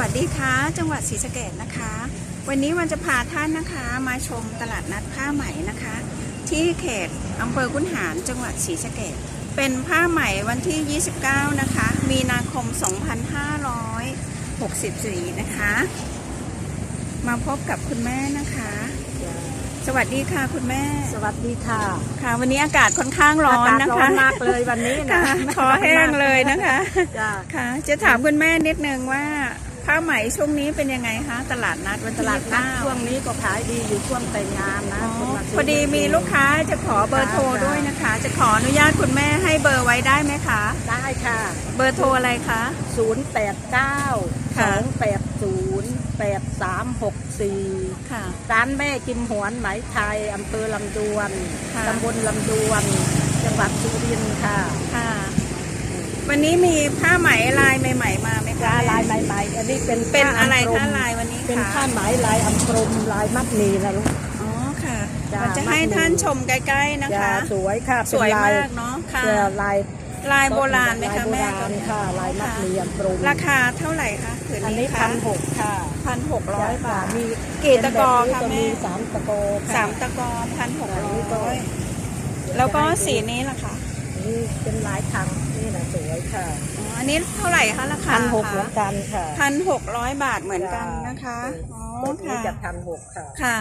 วัสดีค่ะ จังหวัดศรีสะเกษนะคะ วันนี้วันจะพาท่านนะคะมาชมตลาดนัดผ้าไหมนะคะ ที่เขตอำเภอคุนหารจังหวัดศรีสะเกษเป็นผ้าไหมวันที่ 29 นะคะ มีนาคม 2564 นะคะ มาพบกับคุณแม่นะคะ สวัสดีค่ะคุณแม่ สวัสดีค่ะ ค่ะ วันนี้อากาศค่อนข้างร้อนากาศนะร้อคะนมากเลยวันนี้นะค่ะคอแห้งเลยนะคะจ้าค่ะ จะถามคุณแม่นิดนึงว่า ผ้าไหมช่วงนี้เป็นยังไงคะตลาดนัดวันตที่ลาดนัด29ช่วงนี้ก็ขายดีอยู่ช่วงแต่งงานนะอ๋อคนมาซื้พอดีมีลูกค้าจะขอเบอร์โทรค่ะด้วยนะคะ จะขออนุญาตคุณแม่ให้เบอร์ไว้ได้ไหมคะ ได้ค่ะ เบอร์โทรอะไรคะ 0 8 9ค่ะ2 8 0 8 3 6 4 ค่ะ ร้านแม่กิมหวนไหมไทยอำเภอลำดวนค่ะตำบลลำดวน จังหวัดสุรินทร์ค่ะ ค่ะ วันนี้มีผ้าไหมลายใหม่ ๆ มาไหมคะ อันนี้เป็นเป็นผ้าอะไรพคะลายวันนี้เป็นคะผ้าไหมลายอัมพรมลายมัดหมีนะลูกอ๋อค่ะจ้าเราจะให้ท่านชมใกล้ๆนะจ้าคะ สวยค่ะสวยเป็นลมากเนาะค่ะจ้าลายลายโบราณไหมคะแม่ลายโบราณค่ะ ลายมัดเรียมปรุงราคาเท่าไหร่คะผืนอันนี้นี้คะพันหกค่ะพันหกร้อยบาทมีกี่ตะกอเป็นคะแบบแม่นี้ก็มีสามตะกอค่ะสามตะกอพันหกอันนี้ก็ร้อยแล้วก็สีนี้ล่ะคะนี่เป็นลายทางนี่นะสวยค่ะ อ๋ออันนี้เท่าไหร่คะราคาพันหกเหมือนกันค่ะพันหกร้อยบาทเหมือนกันนะคะอ๋อต้นนี้ค่ะจะพันหกค่ะ ค่ะ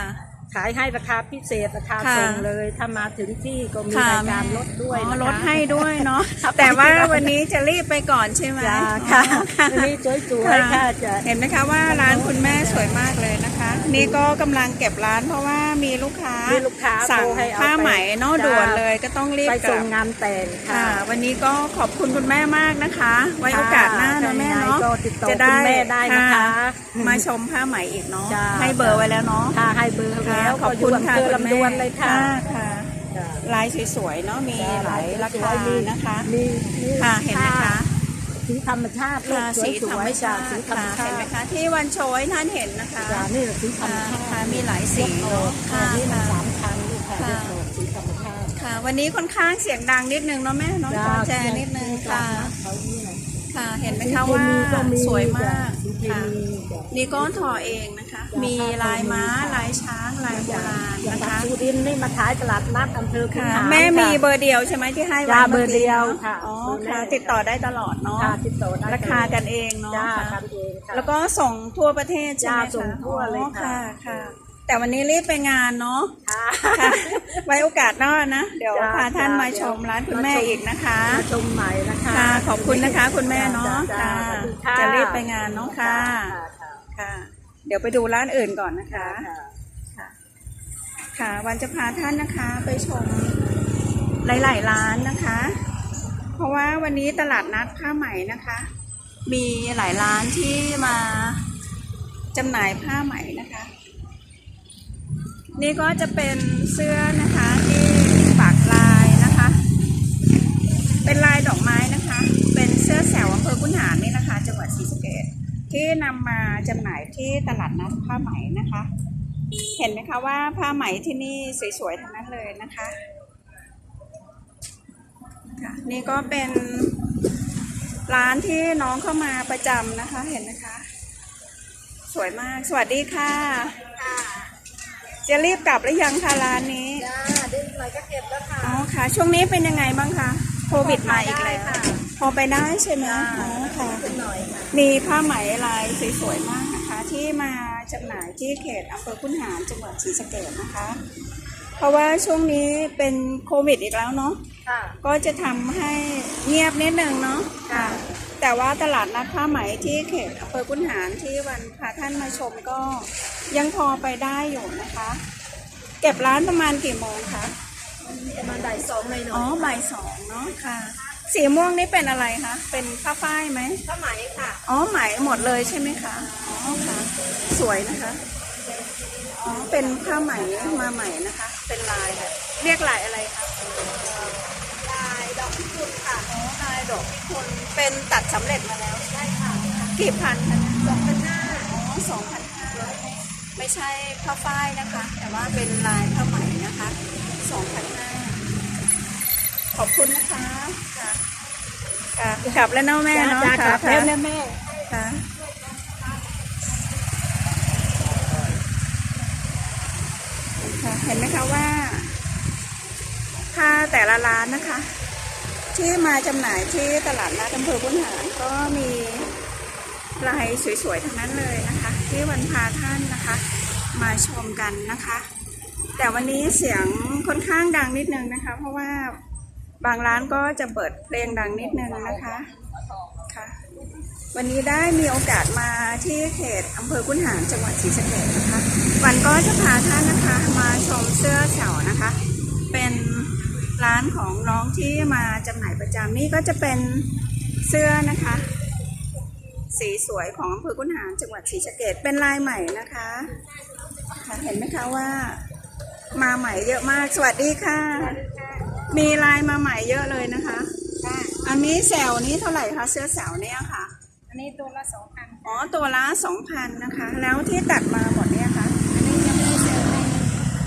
ขายให้ราคาพิเศษราคาค่ะ ส่งเลย ถ้ามาถึงที่ก็มีค่ะรายการลดด้วยอ๋อนะคะ ลดให้ด้วยเนาะครับ แต่ว่าวันนี้จะรีบไปก่อนใช่ไหมจ้าค่ะอ๋อค่ะอันนี้สวยๆค่ะจะ เห็นไหมคะว่าร้านคุณแม่สวยมากเลยนะคะ นี่ก็กำลังเก็บร้านเพราะว่ามีลูกค้ามีลูกค้าสั่งโทรให้เอาผ้าไหมเนาะไปด่วนเลยก็ต้องรีบไปกส่ลังบงานแต่งค่ะค่ะ วันนี้ก็ขอบคุณคุณแม่มากนะคะ ไว้โอกาสหน้านะแม่เนาะก็ติดต่อจะคุณแม่ได้นะคะ มาชมผ้าไหมอีกเนาะจ้าให้เบอร์ไว้แล้วเนาะค่ะให้เบอร์ค่ะแล้วขอบคุณก็ค่ะยู่คุณอำเภอแม่ลำดวนเลยค่ะค่ะจ้าลายสวยๆเนาะมีหลายราคามีนะคะมีมีค่ะเห็นไหมคะ สีธรรมชาติลูกค่ะสสีวยธรรมๆชาจ้ะติสีธรรมค่ะชาเห็นไหมติคะที่วันโชว์ให้ท่านเห็นนะคะจ้านี่สีธรรมค่ะชาติค่ะมีหลายสีเนาะค่ะค่ะนี่มันค่ะสามพันนี่ค่ะค่ะ เรียกว่าสีธรรมชาติค่ะ วันนี้ค่อนข้างเสียงดังนิดนึงเนาะแม่เนาะจอแจนิดนึงค่ะ เขานี่นะค่ะ เห็นไหมสีคะเคว่ามีก็มีสวยมากสีเคค่ะ มีจ้ะ นี่ก็ทอเองนะคะจ้ะมีลายม้าลายช้างลายโบรา ณอย่างนะบัตคะรสุรินทร์นี่มาขายตลาดนัดอำเภอขุนค่ะ หารแม่มีค่ะเบอร์เดียวใช่ไหมที่ให้ไว้จ้ามื่กี้เบอร์เดียวค่ะ อ๋อเบอร์แรกค่ะ ติดต่อได้ตลอดเนาะค่ะติดต่อได้ราคากันเองเนาะจ้าค่ะ กันเองค่ะ แล้วก็ส่งทั่วประเทศใช่ไหมจ้าส่งคะทั่วเลยอ๋อค่ะ ค่ะ แต่วันนี้รีบไปงานเนาะ ค่ะ ค่ะ ไว้โอกาสหน้านะ เดี๋ยวจ้าพาท่านจ้ามาชมร้านคุณแม่มาชม อีกนะคะ มาชมใหม่นะคะค่ะ ขอบคุณนะคะคุณแม่เนาะจ้ค่ะสวัสดีค่ะจะรีบไปงานเนาะค่ะ ค่ะ ค่ะ เดี๋ยวไปดูร้านอื่นก่อนนะคะ ค่ะค่ะ ค่ะ วันจะพาท่านนะคะไปชมหลาย ๆ ร้านนะคะ เพราะว่าวันนี้ตลาดนัดผ้าไหมนะคะ มีหลายร้านที่มาจำหน่ายผ้าไหมนะคะ นี่ก็จะเป็นเสื้อนะคะที่ปากลายนะคะ เป็นลายดอกไม้นะคะ เป็นเสื้อแสวอำเภอคุนหารนี่นะคะ จังหวัดศรีสะเกษที่นำมาจำหน่ายที่ตลาดนัดผ้าไหมนะคะ เห็นไหมคะว่าผ้าไหมที่นี่สวยๆทั้งนั้นเลยนะคะค่ะนี่ก็เป็นร้านที่น้องเข้ามาประจำนะคะ เห็นไหมคะ สวยมาก สวัสดีค่ะ จะรีบกลับหรือยังคะร้านนี้จ้าเด็กหน่อยก็เก็บแล้วค่ะอ๋อค่ะ ช่วงนี้เป็นยังไงบ้างคะโควิดมาอีกแล้วพอไปได้ค่ะพอไปได้ใช่ไหมจ้าอ๋อค่ะขึ้นหน่อยค่ะมีผ้าไหมลายสวยๆมากนะคะ ที่มา จำหน่ายที่เขตอำเภอคุนหารจังหวัดศรีสะเกษนะคะ เพราะว่าช่วงนี้เป็นโควิดอีกแล้วเนาะค่ะ ก็จะทำให้เงียบนิดนึงเนาะค่ะ แต่ว่าตลาดนัดผ้าไหมที่เขตอำเภอคุนหารที่วันพาท่านมาชมก็ยังพอไปได้อยู่นะคะ เก็บร้านประมาณกี่โมงคะ ประมาณบ่ายสองเลยอ๋อเนาะบ่ายสองเนาะค่ะ สีม่วงนี่เป็นอะไรคะ เป็นผ้าฝ้ายไหมผ้าไหมค่ะ อ๋อไหมหมดเลยใช่ไหมคะ อ๋อค่ะ สวยนะคะ อ๋อ เป็นผ้าไหมมาใหม่นะคะ เป็นลายแบบเรียกลายอะไรคะ ลายดอกพิกุลค่ะอ๋อลายดอกพิกุลเป็นตัดสำเร็จมาแล้วใช่ค่ะ กี่พันคะเนี่ยสองพันห้าอ๋อสองพันห้าไม่ใช่ผ้าฝ้ายนะคะ แต่ว่าเป็นลายผ้าไหมนะคะสองพันห้า ขอบคุณนะคะค่ะกลับแล้วเนาะแม่เนาะจ้ากลับแล้วแม่ค่ะเห็นไหมคะว่าถ้าแต่ละร้านนะคะ ที่มาจำหน่ายที่ตลาดนัดอำเภอพุนหารก็มีลายสวยๆทั้งนั้นเลยนะคะ ที่วันพาท่านนะคะ มาชมกันนะคะ แต่วันนี้เสียงค่อนข้างดังนิดนึงนะคะ เพราะว่า บางร้านก็จะเปิดเพลงดังนิดนึงนะคะค่ะวันนี้ได้มีโอกาสมาที่เขตอำเภอคุนหารจังหวัดศรีสะเกษนะคะ วันก็จะพาท่านนะคะมาชมเสื้อแถวนะคะ เป็นร้านของน้องที่มาจำหน่ายประจำนี่ก็จะเป็นเสื้อนะคะ สีสวยของอำเภอคุนหารจังหวัดศรีสะเกษเป็นลายใหม่นะคะค่ะเห็นไหมคะว่า มาใหม่เยอะมากสวัสดีค่ะ มีลายมาใหม่เยอะเลยนะคะอันนี้แซวนี้เท่าไหร่คะเสื้อแซวเนี่ยค่ะ อันนี้ตัวละสองพันอ๋อตัวละสองพันนะคะ แล้วที่ตัดมาหมดเนี่ยคะอันนี้ยังไม่ได้เซลล์เลย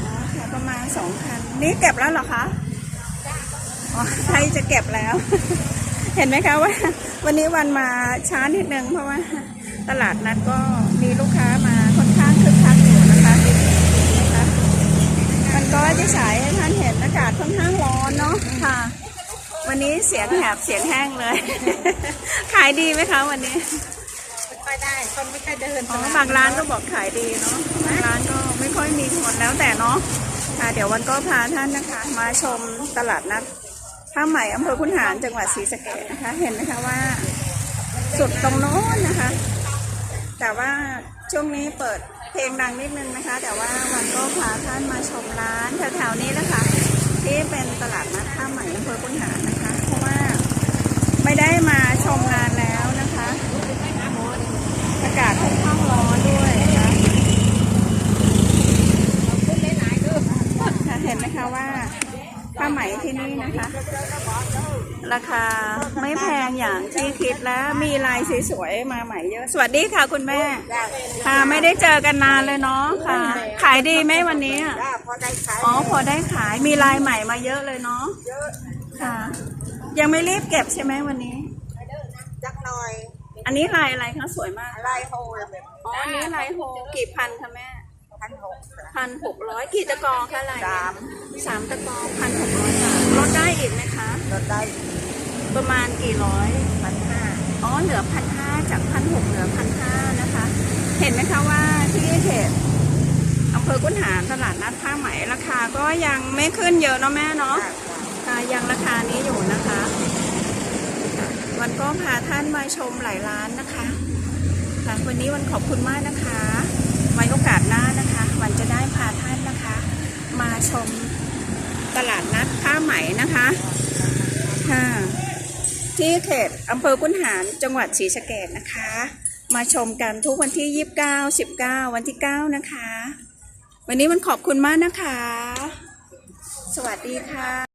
อ๋อค่ะประมาณสองพันนี่เก็บแล้วเหรอคะอ๋อใครจะเก็บแล้ว เห็นไหมคะว่า วันนี้วันมาช้านิดนึงเพราะว่าตลาดนัดก็มีลูกค้ามาค่อนข้างคึกคักอยู่นะคะนะคะมันก็จะฉายให้ท่านเห็นอากาศค่อนข้างร้อนเนาะ ค่ะ วันนี้เสียงแหบเสียงแห้งเลย ขายดีไหมคะวันนี้ไม่ค่อยได้คนไม่ค่อยเดินอ๋อบางร้านก็บอกขายดีเนาะบางร้านก็ไม่ค่อยมีคนแล้วแต่เนาะค่ะเดี๋ยววันก็พาท่านนะคะ มาชมตลาดนัดผ้าไหมอำเภอคุนหารจังหวัดศรีสะเกษนะคะ เห็นไหมคะว่า สุดตรงโน้นนะคะ แต่ว่าช่วงนี้เปิดเพลงดังนิดนึงนะคะ แต่ว่าวันก็พาท่านมาชมร้านแถวๆนี้นะคะ ที่เป็นตลาดนัดผ้าไหมอำเภอคุนหารนะคะ เพราะว่าไม่ได้มาชมนานแล้วนะคะอากาศค่อนข้างร้อนด้วยนะคะขึ้นหลายๆเด้อค่ะเห็นไหมคะว่าผ้า ไหมที่นี่นะคะ ราคาไม่แพงอย่างที่คิดแล้วมีลายสวยๆมาใหม่เยอะ สวัสดีค่ะคุณแม่ ค่ะไม่ได้เจอกันนานเลยเนาะค่ะ ขายดีไหมวันนี้อะจ้าพอได้ขายอ๋อพอได้ขายมีลายใหม่มาเยอะเลยเนาะเยอะค่ะ ยังไม่รีบเก็บใช่ไหมวันนี้จักหน่อย อันนี้ลายอะไรคะสวยมากลายโฮลแบบอ๋ออันนี้ลายโฮกี่พันคะแม่พันหกพันหกร้อยกี่ตะกอคะลายสาม สามตะกอพันหกร้อยบาทลดได้อีกไหมคะ ลดได้ประมาณกี่ร้อยพันห้าอ๋อเหลือพันห้าจากพันหกเหลือพันห้านะคะ เห็นไหมคะว่าที่เขตอำเภอกุนหารตลาดนัดผ้าไหมราคาก็ยังไม่ขึ้นเยอะเนาะแม่เนาะค่ะยังราคานี้อยู่นะคะ วันก็พาท่านมาชมหลายร้านนะคะค่ะวันนี้วันขอบคุณมากนะคะ ไว้โอกาสหน้านะคะ วันจะได้พาท่านนะคะ มาชม ตลาดนัดผ้าไหมนะคะค่ะที่เขตอำเภอกุนหารจังหวัดศรีสะเกษนะคะ มาชมกันทุกวันที่ 29 19 วันที่ 9 นะคะ วันนี้มันขอบคุณมากนะคะ สวัสดีค่ะ